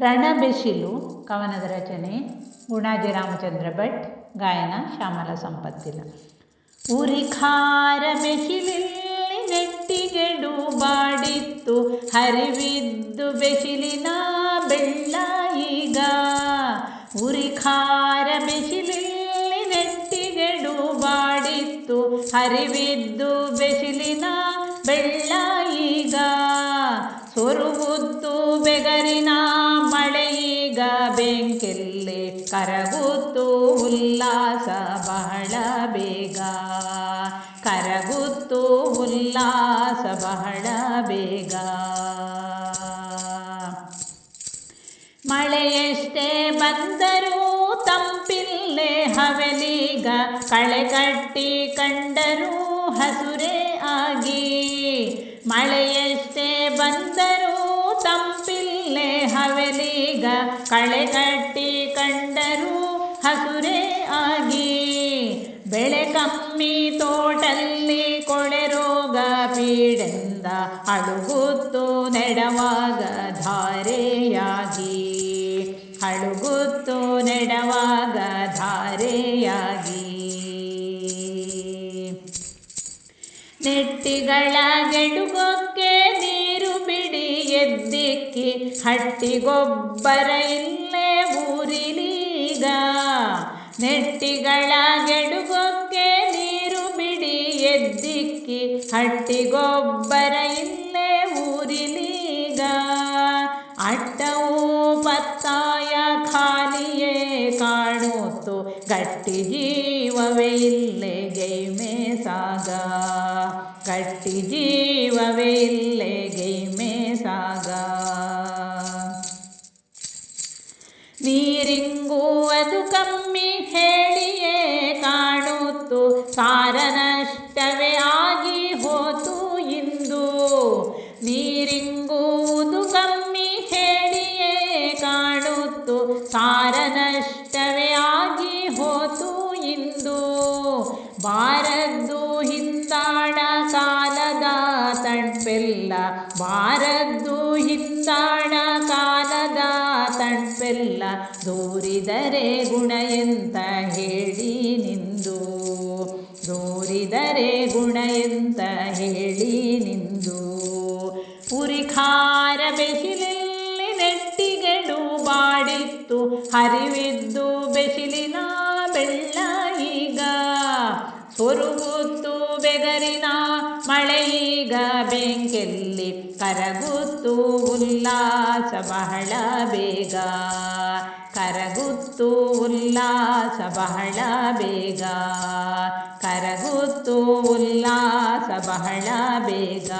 ರಣಬೆಸಿಲು, ಕವನದ ರಚನೆ, ಗುಣಾಜಿ ರಾಮಚಂದ್ರ ಭಟ್, ಗಾಯನ, ಶ್ಯಾಮಲ ಸಂಪತ್ತಿನ. ಉರಿಖಾರ ಬೆಸಿಲಿಲ್ಲಿ ನೆಟ್ಟಿಗೆಡು ಬಾಡಿತ್ತು, ಹರಿವಿದ್ದು ಬೆಸಿಲಿನ ಬೆಳ್ಳ ಈಗ. ಉರಿಖಾರ ಬೆಸಿಲಿಲ್ಲಿ ನೆಟ್ಟಿಗೆಡು ಬಾಡಿತ್ತು, ಹರಿವಿದ್ದು ಬೆಸಿಲಿನ ಬೆಳ್ಳ ಈಗ. ಸೊರುಗುತ್ತು ಬೆಗರಿನ ಬೆಂಕೆಲ್ಲಿ ಕರಗುತ್ತು ಉಲ್ಲಾಸ ಬಹಳ ಬೇಗ. ಕರಗುತ್ತು ಉಲ್ಲಾಸ ಬಹಳ ಬೇಗ. ಮಳೆಯಷ್ಟೇ ಬಂದರೂ ತಂಪಿಲ್ಲೆ ಹವೆಲೀಗ. ಕಳೆ ಕಟ್ಟಿ ಕಂಡರೂ ಹಸುರೇ ಆಗಿ. ಮಳೆಯಷ್ಟೇ ಬಂದರೂ ತಂಪಿಲ್ಲೇ ಹವೆಲೀಗ ಕಳೆ ಕಟ್ಟಿ ಕಂಡರೂ ಹಸುರೇ ಆಗಿ. ಬೆಳೆ ಕಮ್ಮಿ ತೋಟಲ್ಲಿ ಕೊಳೆ ರೋಗ ಪೀಡೆಂದ ಅಳುಗುತ್ತು ನೆಡವಾಗ ಧಾರೆಯಾಗಿ. ಅಳುಗುತ್ತು ನೆಡವಾಗ ಧಾರೆಯಾಗಿ. ನೆಟ್ಟಿಗಳ ಗೆಡುಗೊಕ್ಕೆ ಎದ್ದಿಕ್ಕಿ ಹಟ್ಟಿಗೊಬ್ಬರ ಇಲ್ಲೇ ಊರಿನೀಗ. ನೆಟ್ಟಿಗಳ ಗೆಡುಗೊಕ್ಕೆ ನೀರು ಬಿಡಿ ಎದ್ದಿಕ್ಕಿ ಹಟ್ಟಿಗೊಬ್ಬರ ಇಲ್ಲೇ ಊರಿನೀಗ. ಅಟ್ಟವು ಪತ್ತಾಯ ಖಾಲಿಯೇ ಕಾಣುತ್ತು, ಗಟ್ಟಿ ಜೀವವೇ ಇಲ್ಲೇ ಗೈಮೆ ಸಾಗ. ಗಟ್ಟಿ ಜೀವವೇ ಇಲ್ಲೇ ಗೈಮೆ ನೀರಿಂಗೂ ಅದು ಕಮ್ಮಿ ಹೇಳಿಯೇ ಕಾಣುತ್ತು ಸಾರನಷ್ಟವೇ ಆಗಿ ಹೋತು ಇಂದು. ನೀರಿಂಗುವುದು ಕಮ್ಮಿ ಹೇಳಿಯೇ ಕಾಣುತ್ತು ಸಾರನಷ್ಟವೇ ಆಗಿ ಹೋತು ಇಂದು. ಬಾರದ್ದು ಹಿಂದಾಣ ಕಾಲದ ತಣ್ಪೆಲ್ಲ ಬಾರದ್ದು ಹಿಂದಾಣ ತಣ್ಪೆಲ್ಲ ದೂರಿದರೆ ಗುಣ ಎಂತ ಹೇಳಿ ನಿಂದು? ದೂರಿದರೆ ಗುಣ ಎಂತ ಹೇಳಿ ನಿಂದು? ಉರಿಖಾರ ಬೆಸಿಲಲ್ಲಿ ನೆಟ್ಟಿಗೆಡು ಬಾಡಿತ್ತು, ಹರಿವಿದ್ದು ಬೆಸಿಲಿನ ಬೆಳ್ಳ ಈಗ. ಸೊರುಗುತ್ತು ಬೆಗರಿನ ಈಗ, ಬೆಂಕೆಲ್ಲಿ ಕರಗುತ್ತು ಉಲ್ಲಾಸ ಬಹಳ ಬೇಗ. ಕರಗುತ್ತು ಉಲ್ಲಾಸ ಬಹಳ ಬೇಗ. ಕರಗುತ್ತು ಉಲ್ಲಾಸ ಬಹಳ ಬೇಗ.